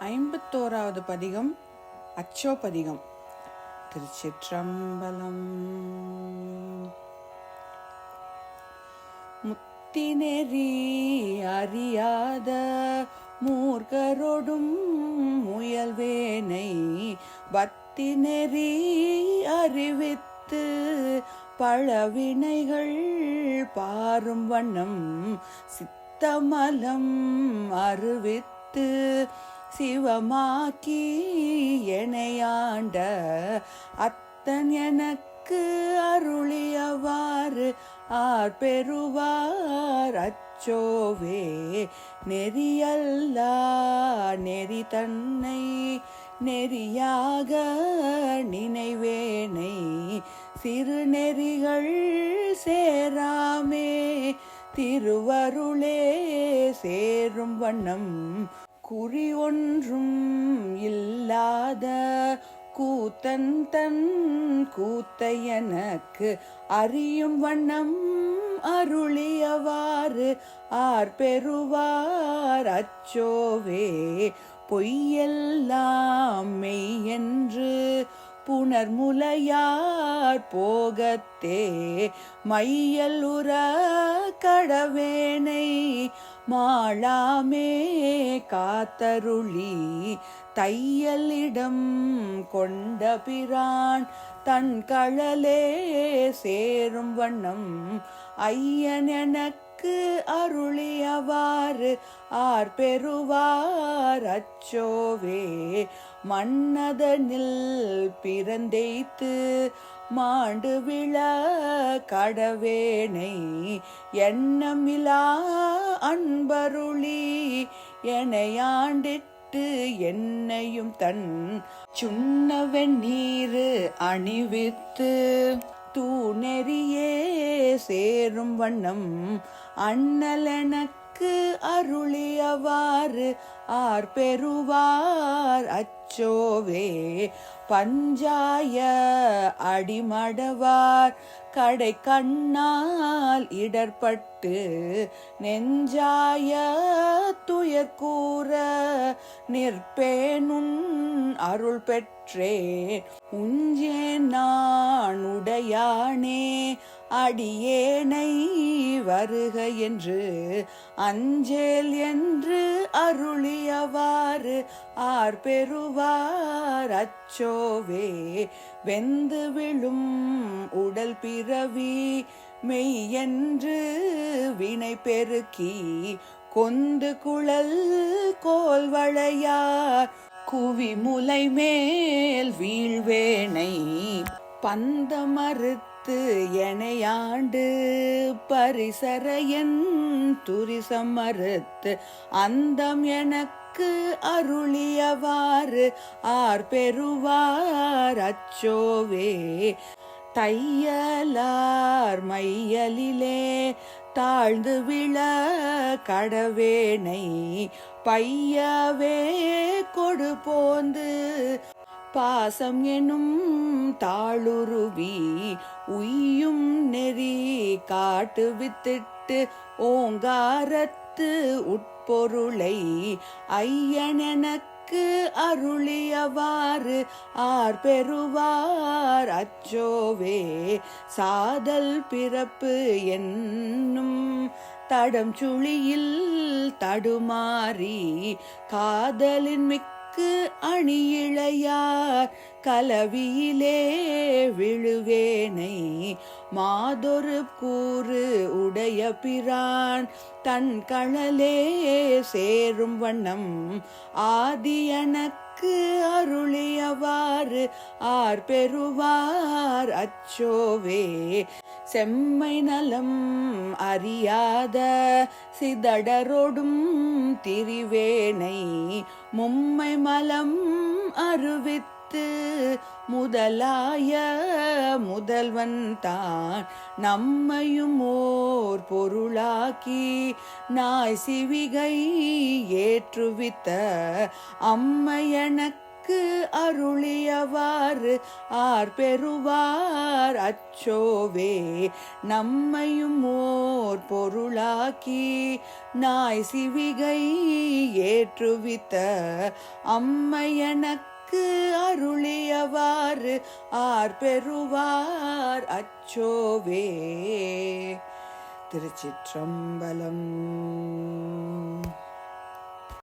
ஐம்பத்தோராவது பதிகம் அச்சோபதிகம். திருச்சிற்றம்பலம். முத்தினெறி அறியாத மூர்க்கரொடும் முயல்வேனை பத்தினெறி அறிவித்து பழவினைகள் பாரும் வண்ணம் சித்தமலம் அறிவித்து சிவமாக்கி எனையாண்ட அத்தன் எனக்கு அருளியவாறு ஆர் பெறுவார் அச்சோவே. நெறியல்லா நெறி தன்னை நெறியாக நினைவேனை. சிறு நெறிகள் சேராமே திருவருளே சேரும் வண்ணம் குறி ஒன்றும் இல்லாத கூத்தன் தன் கூத்தை எனக்கு அறியும் வண்ணம் அருளியவாறு. ஆர் பெறுவார் அச்சோவே பொய்யெல்லாம் மெய் என்று புனர்முலையார் போகத்தே. மையல் உற கடவேனை மாளாமே காத்தருளி தையலிடம் கொண்ட பிரான் தன் கழலே சேரும் வண்ணம் ஐயன் எனக்கு அருளியவாறு ஆர் பெறுவார் அச்சோவே. மன்னதனில் பிறந்தேத்து மாண்டு விழ கடவேனை எண்ணமிலா அன்பருளி எனையாண்டிட்டு என்னையும் தன் சுண்ண நீரு அணிவித்து தூணெறியே சேரும் வண்ணம் அண்ணலெனக்கு அருளியவாறு ஆர் பெறுவார் அச்சோவே பஞ்சாய அடிமடவார் கடை கண்ணால் இடர்பட்டு நெஞ்சாய துயக்கூற நிற்பேனுன் அருள் பெற்றேன் உஞ்சே நான் உடையானே அடியேனை வருக என்று அஞ்சேல் என்று அருளியவாறு ஆர் பெறுவார் அச்சோவே வெந்து விழும் உடல் பிறவி மெய் வினை பெருக்கி கொந்து குழல் கோல் வளையார் குவி முலை மேல் வீழ்வேனை பந்தமறுத்து எனையாண்டு பரிசரையன் துரிசம் மறுத்து அந்தம் எனக்கு அருளியவாறு ஆர் பெறுவார் அச்சோவே. தையலார் மையலிலே தாழ்ந்து விழ கடவேனை பையவே கொடு போந்து பாசம் எனும் தாளுருவி உய்யும் நெறி காட்டு வித்திட்டு ஓங்காரத்து உட்பொருளை ஐயனெனக்கு அருளியவாறு ஆர் பெறுவார் அச்சோவே சாதல் பிறப்பு என்னும் தடம் சுழியில் தடுமாறி காதலின் மிக்க கலவிக்கு அணியிழையார். கலவியிலே விழுவேனை. மாதொரு கூறு உடைய பிரான். தன் கழலே சேரும் வண்ணம். ஆதியனக்கு அருளியவாறு. ஆர் பெறுவார் அச்சோவே. செம்மை நலம் அறியாத சிதடரோடும் திரிவேனை மும்மை மலம் அருவித்து முதலாய முதல்வன் தான். நம்மையும் ஓர் பொருளாக்கி நாய் சிவிகை ஏற்றுவித்த அம்மையனக்கு எனக்கு அருளியவாறு ஆர் பெறுவார் அச்சோவே. நம்மையும் ஓர் பொருளாக்கி நாய் சிவிகை ஏற்றுவித்த அம்மையனக்கு அருளியவாறு ஆர் பெறுவார் அச்சோவே. திருச்சிற்றம்பலம்.